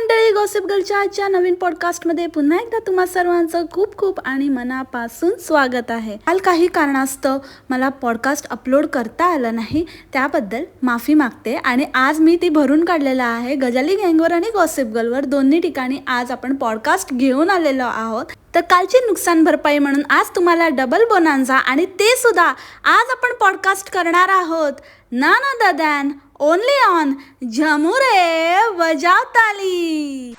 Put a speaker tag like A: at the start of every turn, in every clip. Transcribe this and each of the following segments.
A: मंडळी गॉसिप गर्लच्या आजच्या नवीन पॉडकास्टमध्ये पुन्हा एकदा तुम्हा सर्वांचं खूप खूप आणि मनापासून स्वागत आहे. काल काही कारणास्तव मला पॉडकास्ट अपलोड करता आलं नाही त्याबद्दल माफी मागते आणि आज मी ती भरून काढलेलं आहे. गजाली गँगवर आणि गॉसिप गर्लवर दोन्ही ठिकाणी आज आपण पॉडकास्ट घेऊन आलेलो आहोत. तर कालची नुकसान भरपाई म्हणून आज तुम्हाला डबल बोनांजा आणि ते सुद्धा आज आपण पॉडकास्ट करणार आहोत. ना ना दॅन ओनली ऑन झमुरे वजाव ताली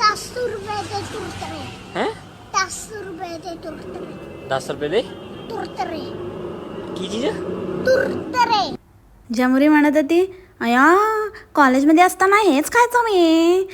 B: दस रुपये दे तुरतरे
C: हैं
B: दस रुपये दे तुरतरे
C: दस रुपये दे
B: तुरतरे
C: की चीज
A: झमुरी म्हणत होती अया कॉलेजमध्ये असताना हेच खायचो मी.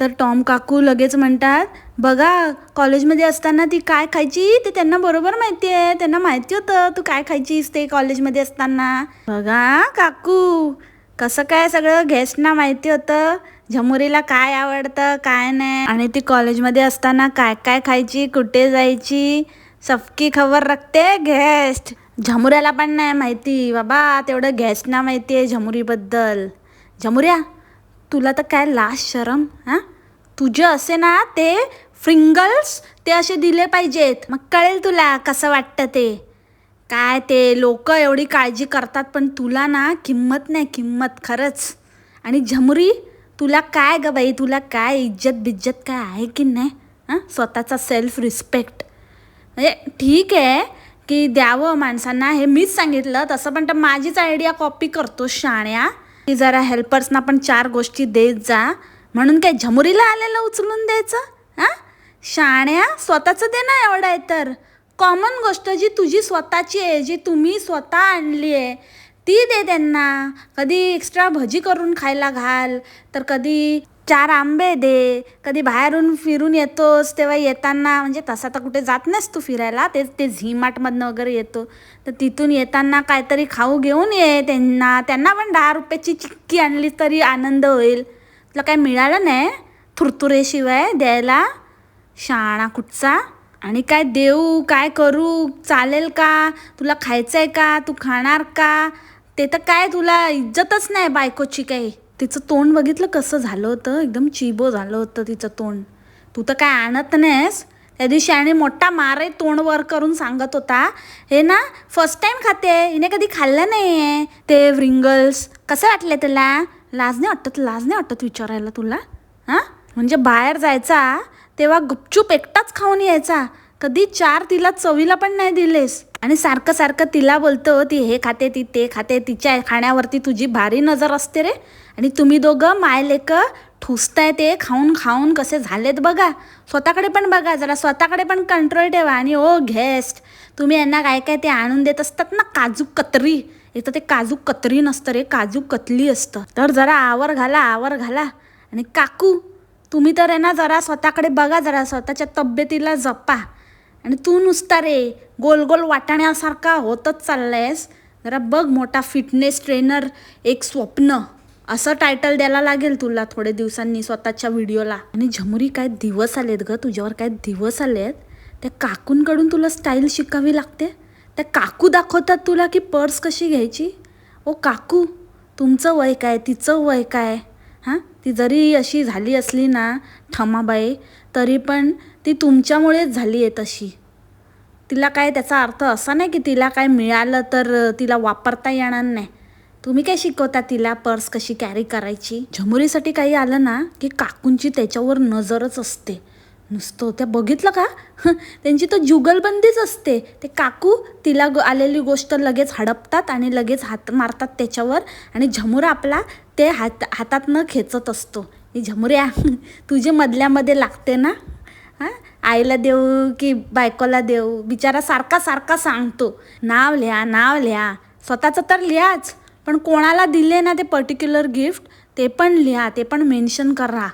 A: तर टॉम काकू लगेच म्हणतात बघा कॉलेजमध्ये असताना ती काय खायची? ते त्यांना बरोबर माहिती आहे. त्यांना माहिती होतं तू काय खायचीस ते कॉलेजमध्ये असताना? बघा काकू कसं काय सगळं गेस्टना माहिती होतं? झमुरीला काय आवडतं काय नाही? आणि ती कॉलेजमध्ये असताना काय काय खायची कुठे जायची? सबकी खबर रखते गेस्ट. झमुऱ्याला पण नाही माहिती. बाबा तेवढं गेस्टना माहिती आहे झमुरीबद्दल. झमुऱ्या तुला तर काय लास्ट शरम हां? तुझे असे ना ते फ्रिंगल्स ते असे दिले पाहिजेत. मग कळेल तुला कसं वाटतं ते. काय ते लोक एवढी काळजी करतात पण तुला ना किंमत नाही किंमत खरंच. आणि झमुरी तुला काय ग बाई तुला काय इज्जत बिज्जत काय आहे की नाही? हां? स्वतःचा सेल्फ रिस्पेक्ट म्हणजे ठीक आहे की द्यावं माणसांना हे मीच सांगितलं. तसं पण तर माझीच आयडिया कॉपी करतो शाण्या. की जरा हेल्पर्सना पण चार गोष्टी देत जा. म्हणून काय झमुरीला आलेलं उचलून द्यायचं? हां? शाण्या स्वतःचं दे ना एवढं आहे तर. कॉमन गोष्ट जी तुझी स्वतःची आहे जी तुम्ही स्वतः आणली आहे ती दे त्यांना. कधी एक्स्ट्रा भजी करून खायला घाल तर कधी चार आंबे दे कधी बाहेरून फिरून येतोस तेव्हा येताना म्हणजे तसा तर कुठे जात नाहीस तू फिरायला ते ते झी मार्टमधनं वगैरे येतो. तर तिथून येताना काहीतरी खाऊ घेऊन ये त्यांना. त्यांना पण दहा रुपयाची चिक्की आणली तरी आनंद होईल. तुला काय मिळालं नाही? थुरथुरेशिवाय द्यायला शाणा कुठचा? आणि काय देऊ? काय करू? चालेल का? तुला खायचं आहे का? तू खाणार का? ते तर काय तुला इज्जतच नाही बायकोची काही. तिचं तोंड बघितलं कसं झालं होतं? एकदम चिबो झालं होतं तिचं तोंड. तू तर काय आणत नाहीस? त्या दिवशी आणि मोठा मारे तोंड वर करून सांगत होता हे ना फर्स्ट टाईम खाते. हिने कधी खाल्लं नाही आहे ते व्रिंगल्स कसं वाटले तुला? लाज नाही वाटत लाज नाही वाटत विचारायला तुला. हां? म्हणजे बाहेर जायचा तेव्हा गुपचूप एकटाच खाऊन यायचा. कधी चार तिला चवीला पण नाही दिलेस. आणि सारखं सारखं तिला बोलतो ती हे खाते ती ते खाते तिच्या खाण्यावरती तुझी भारी नजर असते रे. आणि तुम्ही दोघं माय लेक ठुसताय ते खाऊन खाऊन कसे झालेत बघा. स्वतःकडे पण बघा जरा स्वतःकडे पण कंट्रोल ठेवा. आणि ओ गेस्ट तुम्ही यांना काय काय ते आणून देत असतात ना काजू कतरी. इथं ते काजू कतरी नसतं रे काजू कतली असतं. तर जरा आवर घाला आवर घाला. आणि काकू तुम्ही तर आहे ना जरा स्वतःकडे बघा जरा स्वतःच्या तब्येतीला जपा. आणि तू नुसता रे गोल गोल वाटाण्यासारखा होतच चाललायस. जरा बघ मोठा फिटनेस ट्रेनर एक स्वप्न. असं टायटल द्यायला लागेल तुला थोडे दिवसांनी स्वतःच्या व्हिडिओला आणि झमुरी काय दिवस आलेत ग? तुझ्यावर काय दिवस आलेत? त्या काकूंकडून तुला स्टाईल शिकावी लागते? त्या काकू दाखवतात तुला की पर्स कशी घ्यायची? ओ काकू तुमचं वय काय? तिचं वय काय? हां? ती जरी अशी झाली असली ना ठमाबाई तरी पण ती तुमच्यामुळेच झाली आहे तशी. तिला काय त्याचा अर्थ असा नाही की तिला काय मिळालं तर तिला वापरता येणार नाही. तुम्ही काय शिकवता तिला पर्स कशी कॅरी करायची? झमुरीसाठी काही आलं ना की काकूंची त्याच्यावर नजरच असते. नुसतं त्या बघितलं का? त्यांची तर जुगलबंदीच असते. ते काकू तिला ग- आलेली गोष्ट लगेच हडपतात आणि लगेच हात मारतात त्याच्यावर आणि झमुरा आपला ते हात हातातनं खेचत असतो. ही झमुऱ्या तुझे मधल्यामध्ये लागते ना? हां? आईला देऊ की बायकोला देऊ? बिचारा सारखा सारखा सांगतो. नाव लिहा नाव लिहा. स्वतःचं तर लिहाच. पण कोणाला दिले ना ते पर्टिक्युलर गिफ्ट ते पण लिहा ते पण मेन्शन करा.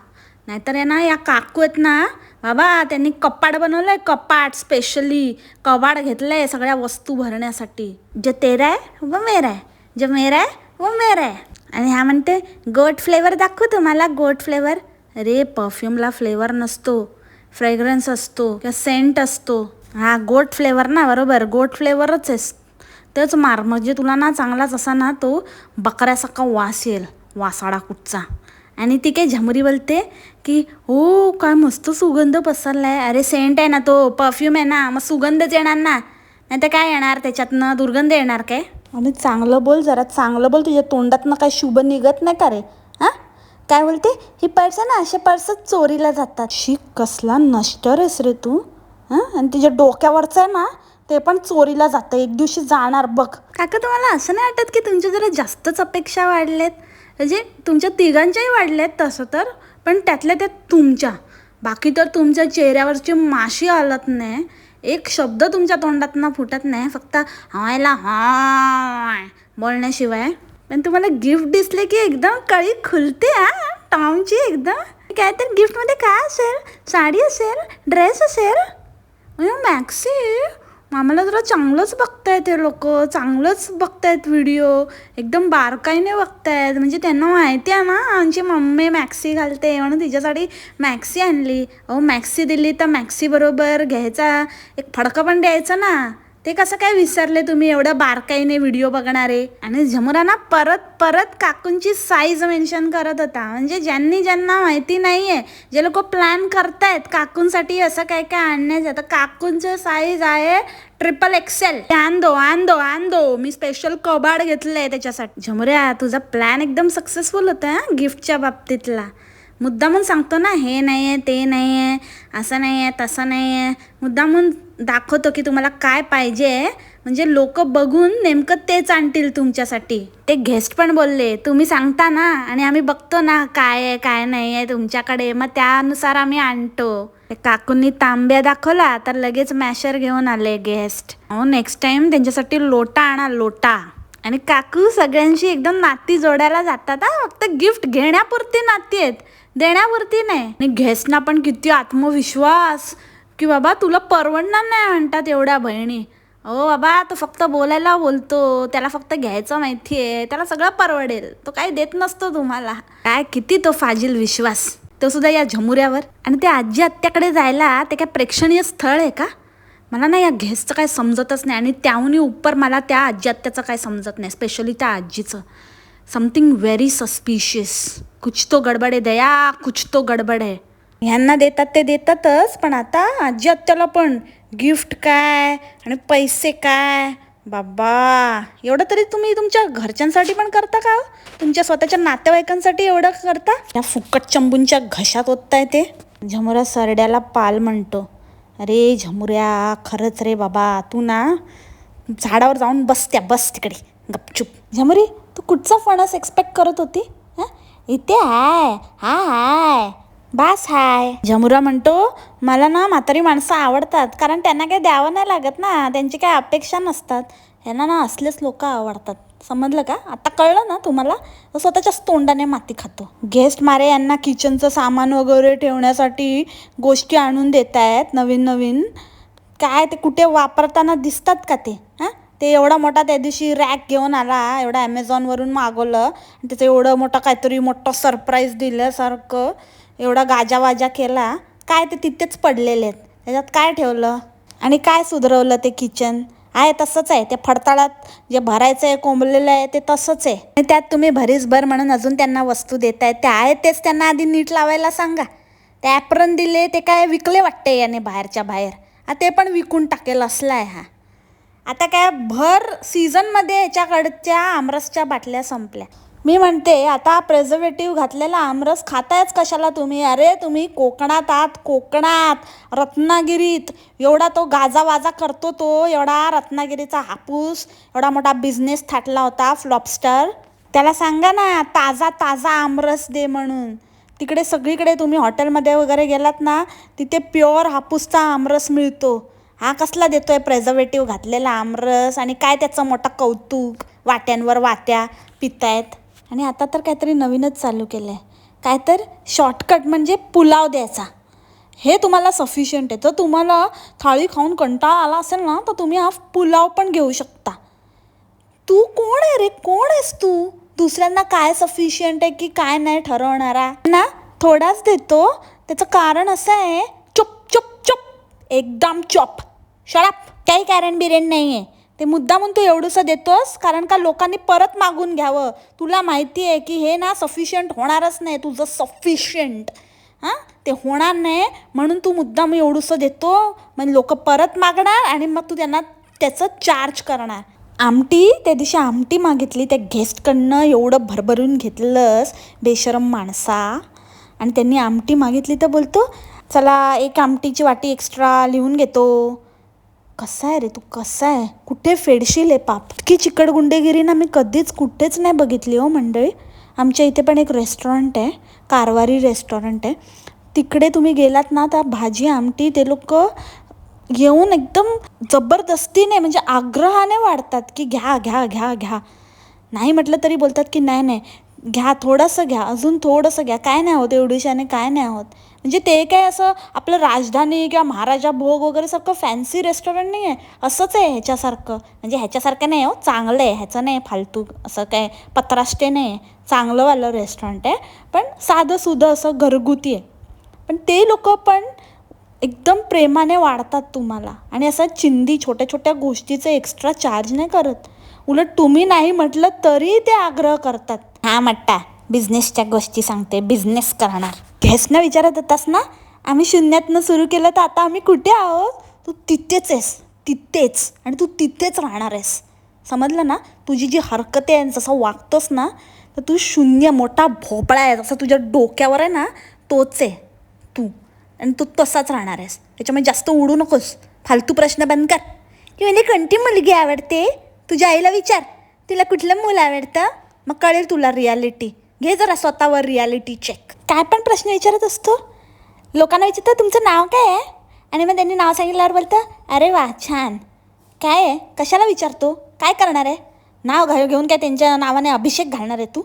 A: नाहीतर आहे ना या काकू आहेत ना बाबा त्यांनी कपाट बनवलं आहे कपाट स्पेशली कवाड घेतलं आहे सगळ्या वस्तू भरण्यासाठी. जे तेरा आहे व मेरा आहे. जे मेरा आहे व मेरा आहे. आणि ह्या म्हणते गोट फ्लेवर दाखवू तुम्हाला. गोट फ्लेवर अरे परफ्यूमला फ्लेवर नसतो. फ्रेग्रन्स असतो किंवा सेंट असतो. हा गोट फ्लेवर ना बरोबर. गोट फ्लेवरच आहे. तेच मार म्हणजे तुला ना चांगलाच असा ना तो बकऱ्यासारखा वास येईल. वासाडा कुठचा. आणि ती काय झमरी बोलते की हो काय मस्त सुगंध पसरलाय. अरे सेंट आहे ना तो परफ्यूम आहे ना मग सुगंधच येणार ना. नाही तर काय येणार? त्याच्यातनं दुर्गंध येणार काय? आणि चांगलं बोल जरा चांगलं बोल तुझ्या तोंडातनं काय शुभ निघत नाही का रे? हां? काय बोलते? ही पर्स ना असे पर्स चोरीला जातात. शी कसला नष्टर आहेस रे तू. हां? आणि तुझ्या डोक्यावरचं आहे ना ते पण चोरीला जातं. एक दिवशी जाणार बघ. काका तुम्हाला असं नाही वाटत की तुमच्या जरा जास्तच अपेक्षा वाढलेत? म्हणजे तुमच्या तिघांच्याही वाढल्यात तसं तर पण त्यातल्या त्यात तुमच्या. बाकी तर तुमच्या चेहऱ्यावरची माशी आलत नाही. एक शब्द तुमच्या तोंडातनं फुटत नाही फक्त हायला हाय बोलण्याशिवाय. पण तुम्हाला गिफ्ट दिसले की एकदम कळी खुलते हा? टॉमची एकदम. काय तर गिफ्टमध्ये काय असेल? साडी असेल? ड्रेस असेल? मॅक्सी आम्हाला जरा चांगलंच बघतायत ते लोक चांगलंच बघतायत व्हिडिओ एकदम बारकाईने बघतायत. म्हणजे त्यांना माहिती आहे ना आमची मम्मी मॅक्सी घालते म्हणून तिच्यासाठी मॅक्सी आणली. अहो मॅक्सी दिली तर मॅक्सीबरोबर घ्यायचा एक फडकं पण द्यायचं ना. ते कसं काय विसरले तुम्ही? एवढं बारकाईने व्हिडिओ बघणारे. आणि झमुरा ना परत परत काकूंची साईज मेन्शन करत होता. म्हणजे ज्यांनी ज्यांना माहिती नाही आहे जे लोक प्लॅन करतायत काकूंसाठी असं काय काय आणण्याचं तर काकूंचं साईज आहे ट्रिपल एक्सेल आणदो दो आणदो. दो मी स्पेशल कबाड घेतलंय त्याच्यासाठी. झमुऱ्या तुझा प्लॅन एकदम सक्सेसफुल होता गिफ्टच्या बाबतीतला. मुद्दामून सांगतो ना हे नाही आहे ते नाही आहे असं नाही आहे तसं नाही आहे मुद्दामून दाखवतो की तुम्हाला काय पाहिजे. म्हणजे लोक बघून नेमकं तेच आणतील तुमच्यासाठी. ते गेस्ट पण बोलले तुम्ही सांगता ना. आणि आम्ही बघतो ना काय आहे काय नाही आहे तुमच्याकडे. मग त्यानुसार आम्ही आणतो. काकूंनी तांब्या दाखवला तर लगेच मॅशर घेऊन आले गेस्ट हो नेक्स्ट टाइम त्यांच्यासाठी लोटा आणा लोटा. आणि काकू सगळ्यांशी एकदम नाती जोडायला जातात हा. फक्त गिफ्ट घेण्यापुरती नाती आहेत देण्यापुरती नाही. आणि गेस्टना पण किती आत्मविश्वास. की बाबा तुला परवडणार नाही म्हणतात एवढ्या बहिणी. हो बाबा तो फक्त बोलायला बोलतो त्याला फक्त घ्यायचं माहिती आहे त्याला सगळं परवडेल. तो काही देत नसतो तुम्हाला. काय किती तो फाजील विश्वास. तो सुद्धा या झमुऱ्यावर. आणि त्या आजी आत्याकडे जायला ते काय प्रेक्षणीय स्थळ आहे का? मला ना या घेसचं काय समजतच नाही आणि त्याहूनही उपर मला त्या आजी आत्याचं काय समजत नाही स्पेशली त्या आजीचं. समथिंग व्हेरी सस्पिशियस कुछ तो गडबड आहे दया कुछ तो गडबड आहे. ह्यांना देतात ते देतातच पण आता आजी आत्याला पण गिफ्ट काय आणि पैसे काय? बाबा एवढं तरी तुम्ही तुमच्या घरच्यांसाठी पण करता का हो? तुमच्या स्वतःच्या नातेवाईकांसाठी एवढं करता? या फुकट चंबूंच्या घशात ओतताय ते. झमुरा सरड्याला पाल म्हणतो. अरे झमुऱ्या खरंच रे बाबा तू ना झाडावर जाऊन बसत्या बस तिकडे गपचूप. झमुरी तू कुठचा फणस एक्सपेक्ट करत होती? हं? इथे हाय हा हाय. बास हाय. झमुरा म्हणतो मला ना म्हातारी माणसं आवडतात कारण त्यांना काही द्यावं नाही लागत ना त्यांची काही अपेक्षा नसतात. ह्यांना ना असलेच लोक आवडतात. समजलं का? आता कळलं ना तुम्हाला? स्वतःच्याच तोंडाने माती खातो. गेस्ट मारे यांना किचनचं सामान वगैरे ठेवण्यासाठी गोष्टी आणून देत आहेत नवीन नवीन. काय ते कुठे वापरताना दिसतात का ते? हां? ते एवढा मोठा त्या दिवशी रॅक घेऊन आला एवढा ॲमेझॉनवरून मागवलं. आणि त्याचं एवढं मोठं काहीतरी मोठं सरप्राईज दिल्यासारखं. एवढा गाजावाजा केला काय ते तिथेच पडलेले आहेत. त्याच्यात काय ठेवलं? आणि काय सुधरवलं ते किचन आहे तसंच आहे. ते फडताळात जे भरायचं आहे कोंबलेलं आहे ते तसंच आहे. आणि त्यात तुम्ही भरीसभर म्हणून अजून त्यांना वस्तू देत आहेत ते आहे तेच त्यांना आधी नीट लावायला सांगा. ते ॲप्रन दिले ते काय विकले वाटते याने बाहेरच्या बाहेर. आ ते पण विकून टाकेल असला आहे हा. आता काय भर सीझनमध्ये याच्याकडच्या आमरसच्या बाटल्या संपल्या. मी म्हणते आता प्रेझर्वेटिव्ह घातलेला आमरस खातायच कशाला तुम्ही? अरे तुम्ही कोकणात आहात कोकणात रत्नागिरीत. एवढा तो गाजावाजा करतो तो एवढा रत्नागिरीचा हापूस एवढा मोठा बिझनेस थाटला होता फ्लॉपस्टर त्याला सांगा ना ताजा ताजा आमरस दे म्हणून. तिकडे सगळीकडे तुम्ही हॉटेलमध्ये वगैरे गेलात ना तिथे प्युअर हापूसचा आमरस मिळतो. हा कसला देतोय प्रेझर्वेटिव्ह घातलेला आमरस? आणि काय त्याचं मोठं कौतुक? वाट्यांवर वाट्या पितायत. आणि आता तर काहीतरी नवीनच चालू केलं आहे काय तर शॉर्टकट म्हणजे पुलाव द्यायचा. हे तुम्हाला सफिशियंट आहे. तर तुम्हाला थाळी खाऊन कंटाळा आला असेल ना तर तुम्ही हा पुलाव पण घेऊ शकता. तू कोण आहे रे? कोण आहेस तू? दुसऱ्यांना काय सफिशियंट आहे की काय नाही ठरवणारा? ना थोडाच देतो. त्याचं कारण असं आहे चुप चुप चुप. एकदम चॉप. शराप काही कारण बिरेन नाही आहे ते मुद्दामून तू एवढंसं देतोस? कारण का लोकांनी परत मागून घ्यावं. तुला माहिती आहे की हे ना सफिशियंट होणारच नाही. तुझं सफिशियंट हां? ते होणार नाही. म्हणून तू मुद्दाम एवढंसं देतो. म्हणजे लोक परत मागणार आणि मग तू त्यांना त्याचं चार्ज करणार. आमटी त्या दिवशी आमटी मागितली. त्या गेस्टकडनं एवढं भरभरून घेतलंस. बेशरम माणसा. आणि त्यांनी आमटी मागितली तर बोलतो चला एक आमटीची वाटी एक्स्ट्रा लिहून घेतो. कसा आहे रे तू? कसा आहे? कुठे फेडशील आहे पाप? इतकी चिकट गुंडेगिरी ना मी कधीच कुठेच नाही बघितली हो मंडळी. आमच्या इथे पण एक रेस्टॉरंट आहे कारवारी रेस्टॉरंट आहे. तिकडे तुम्ही गेलात ना त्या भाजी आमटी ते लोक येऊन एकदम जबरदस्तीने म्हणजे आग्रहाने वाढतात की घ्या घ्या घ्या घ्या. नाही म्हटलं तरी बोलतात की नाही नाही. घ्या थोडंसं घ्या. अजून थोडंसं घ्या. काय नाही होत एवढीशाने काय नाही होत. म्हणजे ते काय असं आपलं राजधानी किंवा महाराजा भोग वगैरे सारखं फॅन्सी रेस्टॉरंट नाही आहे असंच आहे ह्याच्यासारखं. म्हणजे ह्याच्यासारखं नाही हो चांगलं आहे. ह्याचं नाही फालतू असं काय पत्राष्टे नाही आहे चांगलंवालं रेस्टॉरंट आहे. पण साधं सुधं असं घरगुती आहे. पण ते लोक पण एकदम प्रेमाने वाढतात तुम्हाला. आणि असं चिंदी छोट्या छोट्या गोष्टीचे एक्स्ट्रा चार्ज नाही करत. उलट तुम्ही नाही म्हटलं तरी ते आग्रह करतात. हा म्हट्टा बिझनेसच्या गोष्टी सांगते. बिझनेस करणार. घेसनं विचारत होतास ना? आम्ही शून्यातनं सुरू केलं तर आता आम्ही कुठे आहोत? तू तिथेच आहेस तिथेच. आणि तू तिथेच राहणार आहेस. समजलं ना? तुझी जी हरकते आहे जसं वागतोस ना तर तू शून्य मोठा भोपळा आहे. जसं तुझ्या डोक्यावर आहे ना तोच आहे तू. आणि तू तसाच राहणार आहेस. त्याच्यामुळे जास्त उडू नकोस. फालतू प्रश्न बंद कर. की म्हणजे कोणती मुलगी आवडते? तुझ्या आईला विचार. तिला कुठलं मुलं आवडतं? मग कळेल तुला रियालिटी घे जरा स्वतःवर रियालिटी चेक काय पण प्रश्न विचारत असतो. लोकांना विचारतं तुमचं नाव काय आहे? आणि मग त्यांनी नाव सांगितल्यावर बोलतं अरे वा छान. काय आहे? कशाला विचारतो? काय करणार आहे? नाव घा घेऊन काय त्यांच्या नावाने अभिषेक घालणार आहे तू?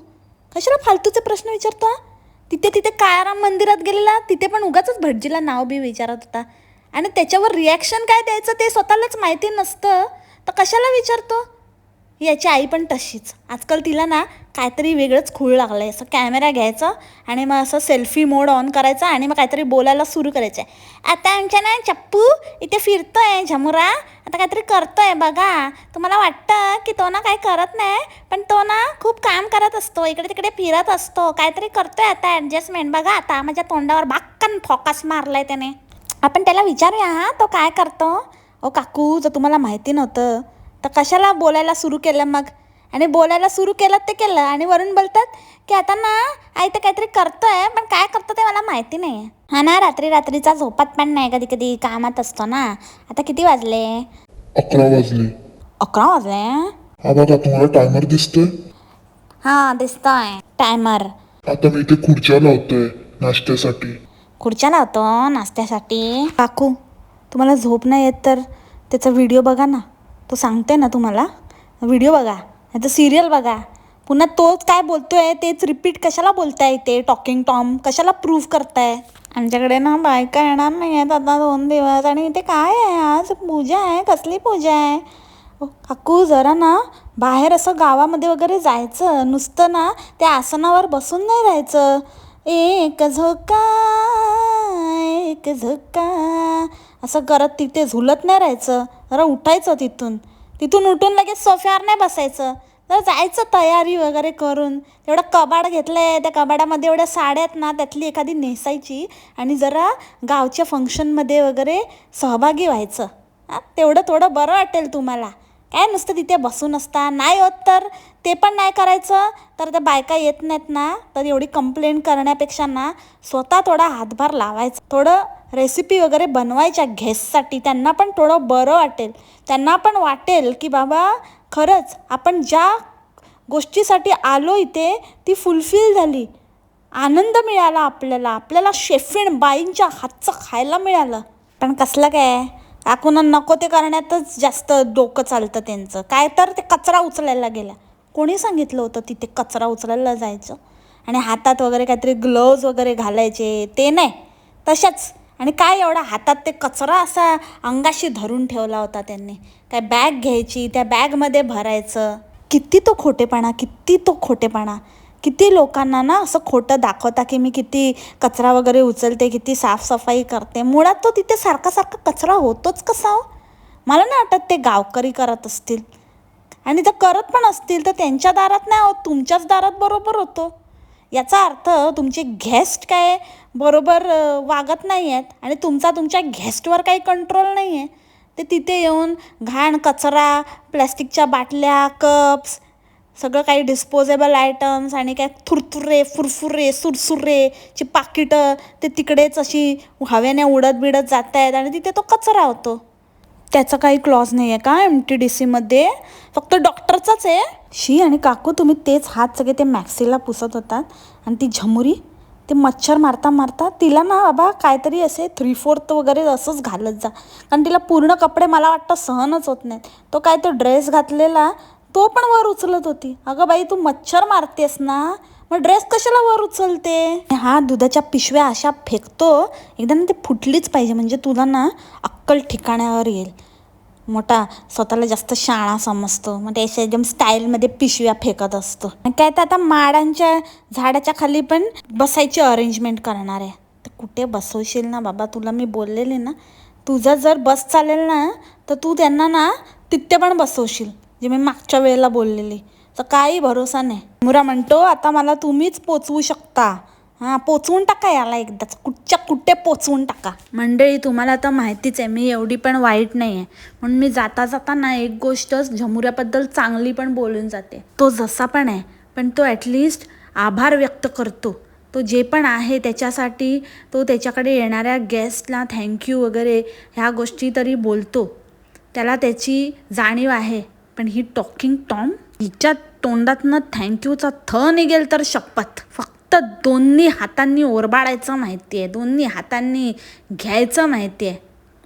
A: कशाला फालतूचे प्रश्न विचारतो हा? तिथे तिथे काळाराम मंदिरात गेलेला तिथे पण उगाच भटजीला नाव बी विचारत होता. आणि त्याच्यावर रिॲक्शन काय द्यायचं ते स्वतःलाच माहिती नसतं. तर कशाला विचारतो? याची आई पण तशीच. आजकाल तिला ना काहीतरी वेगळंच खूळ लागलं आहे असं कॅमेरा घ्यायचा आणि मग असं सेल्फी मोड ऑन करायचा आणि मग काहीतरी बोलायला सुरू करायचं आहे आता आमच्या ना चप्पू इथे फिरतोय झमुरा. आता काहीतरी करतोय बघा. तुम्हाला वाटतं की तो ना काही करत नाही पण तो ना खूप काम करत असतो. इकडे तिकडे फिरत असतो. काहीतरी करतोय आता ॲडजस्टमेंट बघा आता माझ्या तोंडावर बाक्कन फोकस मारलाय त्याने. आपण त्याला विचारूया हा तो काय करतो? ओ काकू जर तुम्हाला माहिती नव्हतं तर कशाला बोलायला सुरू केलं मग? आणि बोलायला सुरू केलं ते केलं आणि वरून बोलतात की आता ना आई तर काहीतरी करतोय पण काय करतो ते मला माहिती नाही. हा ना रात्री रात्रीचा झोपत पण नाही कधी कधी कामात असतो ना. आता किती वाजले?
D: अकरा वाजले.
A: अकरा वाजले?
D: हा बघा तुम्हाला टायमर दिसतोय?
A: हां दिसतोय. टायमर
D: आता मी इथे खुर्च्या लावतोय नाश्त्यासाठी.
A: खुर्च्या लावतो नाश्त्यासाठी? काकू तुम्हाला झोप नाही येत तर त्याचा व्हिडिओ बघा ना. तो सांगते ना तुम्हाला. व्हिडिओ बघा. नाही तर सिरियल बघा. पुन्हा तोच काय बोलतो आहे तेच रिपीट कशाला बोलताय ते? टॉकिंग टॉम कशाला प्रूव्ह करताय? आमच्याकडे ना बायका येणार नाही आहेत आता दोन दिवस आणि इथे काय आहे आज? पूजा आहे. कसली पूजा आहे? काकू जरा ना बाहेर असं गावामध्ये वगैरे जायचं. नुसतं ना त्या आसनावर बसून नाही राहायचं. एक झोका एक झका. असं करत तिथे झुलत नाही राहायचं. जरा उठायचं तिथून. तिथून उठून लगेच सोफ्यावर नाही बसायचं. तर जायचं तयारी वगैरे करून. तेवढं कबाड घेतलं आहे त्या कबाडामध्ये एवढ्या साड्या आहेत ना त्यातली एखादी नेसायची आणि जरा गावच्या फंक्शनमध्ये वगैरे सहभागी व्हायचं. तेवढं थोडं बरं वाटेल तुम्हाला. काय नुसतं तिथे बसून असता. नाही होत तर? ते पण नाही करायचं? तर त्या बायका येत नाहीत ना? तर एवढी कंप्लेंट करण्यापेक्षा ना स्वतः थोडा हातभार लावायचा. थोडं रेसिपी वगैरे बनवायच्या घेससाठी त्यांना पण थोडं बरं वाटेल. त्यांना पण वाटेल की बाबा खरंच आपण ज्या गोष्टीसाठी आलो इथे ती फुलफिल झाली. आनंद मिळाला आपल्याला. आपल्याला शेफिण बाईंच्या हातचं खायला मिळालं. पण कसलं काय? काकून नको ते करण्यातच जास्त डोकं चालतं त्यांचं. काय तर ते कचरा उचलायला गेला कोणी सांगितलं होतं तिथे कचरा उचलायला जायचं? आणि हातात वगैरे काहीतरी ग्लोव्ज वगैरे घालायचे ते नाही. तशाच. आणि काय एवढा हातात ते कचरा असा अंगाशी धरून ठेवला होता त्यांनी. काय बॅग घ्यायची त्या बॅगमध्ये भरायचं. किती तो खोटेपणा किती तो खोटेपणा. किती लोकांना ना असं खोटं दाखवता की मी किती कचरा वगैरे उचलते किती साफसफाई करते. मुळात तो तिथे सारखा सारखा कचरा होतोच कसा हो? मला नाही वाटत ते गावकरी करत असतील. आणि जर करत पण असतील तर त्यांच्या दारात नाही होत तुमच्याच दारात बरोबर होतो. याचा अर्थ तुमचे गेस्ट काय बरोबर वागत नाही आहेत आणि तुमचा तुमच्या गेस्टवर काही कंट्रोल नाही आहे ते तिथे येऊन घाण कचरा प्लॅस्टिकच्या बाटल्या कप्स सगळं काही डिस्पोजेबल आयटम्स आणि काय थुरथुरे फुरफुरे सुरसुरे ची पाकिटं ते तिकडेच अशी हव्याने उडत बिडत जात आहेत आणि तिथे तो कचरा होतो. त्याचा काही क्लॉज नाही आहे का एम टी डी सीमध्ये फक्त डॉक्टरचाच आहे. शी आणि काकू तुम्ही तेच हात सगळे ते मॅक्सीला पुसत होतात आणि ती झमुरी ते मच्छर मारता मारता तिला ना बाबा काहीतरी असे थ्री फोर्थ वगैरे असंच घालत जा. कारण तिला पूर्ण कपडे मला वाटतं सहनच होत नाहीत. तो काय तो ड्रेस घातलेला तो पण वर उचलत होती. अगं बाई तू मच्छर मारतेस ना? मग ड्रेस कशाला वर उचलते? हा दुधाच्या पिशव्या अशा फेकतो एकदा ना ते फुटलीच पाहिजे. म्हणजे तुला ना अक्कल ठिकाण्यावर येईल. मोठा स्वतःला जास्त शाळा समजतो. मग त्याच्या अशा एकदम स्टाईलमध्ये पिशव्या फेकत असतो. आणि काय तर आता माडांच्या झाडाच्या खाली पण बसायची अरेंजमेंट करणार आहे. तर कुठे बसवशील ना बाबा? तुला मी बोललेले ना. तुझं जर बस चालेल ना तर तू त्यांना ना तिथे पण बसवशील. जे मी मागच्या वेळेला बोललेली. तर काही भरोसा नाही. मुरा म्हणतो आता मला तुम्हीच पोचवू शकता. हां पोचवून टाका याला एकदाच. कुठच्या कुठे पोचवून टाका. मंडळी तुम्हाला तर माहितीच आहे मी एवढी पण वाईट नाही आहे म्हणून मी जाता जाता ना एक गोष्ट झमुऱ्याबद्दल चांगली पण बोलून जाते. तो जसा पण आहे पण तो ॲटलिस्ट आभार व्यक्त करतो. तो जे पण आहे त्याच्यासाठी तो त्याच्याकडे येणाऱ्या गेस्टला थँक्यू वगैरे ह्या गोष्टी तरी बोलतो. त्याला त्याची जाणीव आहे. पण ही टॉकिंग टॉम हिच्या तोंडातनं थँक्यूचा थ निघेल तर शपथ. फक्त दोन्ही हातांनी ओरबाडायचं माहिती आहे दोन्ही हातांनी घ्यायचं माहिती आहे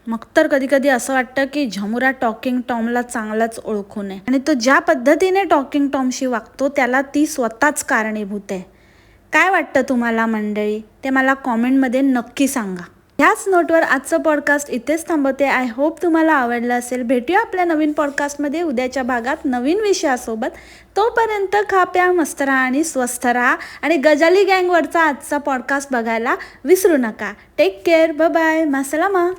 A: मग तर कधी कधी असं वाटतं की झमुरा टॉकिंग टॉमला चांगलाच ओळखू नये. आणि तो ज्या पद्धतीने टॉकिंग टॉमशी वागतो त्याला ती स्वतःच कारणीभूत आहे. काय वाटतं तुम्हाला मंडळी? ते मला कॉमेंटमध्ये नक्की सांगा. ह्याच नोटवर आजचं पॉडकास्ट इथेच थांबवते. आय होप तुम्हाला आवडलं असेल. भेटूया आपल्या नवीन पॉडकास्टमध्ये उद्याच्या भागात नवीन विषयासोबत. तोपर्यंत खा प्या मस्त राहा आणि स्वस्थ राहा. आणि गजाली गँगवरचा आजचा पॉडकास्ट बघायला विसरू नका. टेक केअर ब बाय मासलामा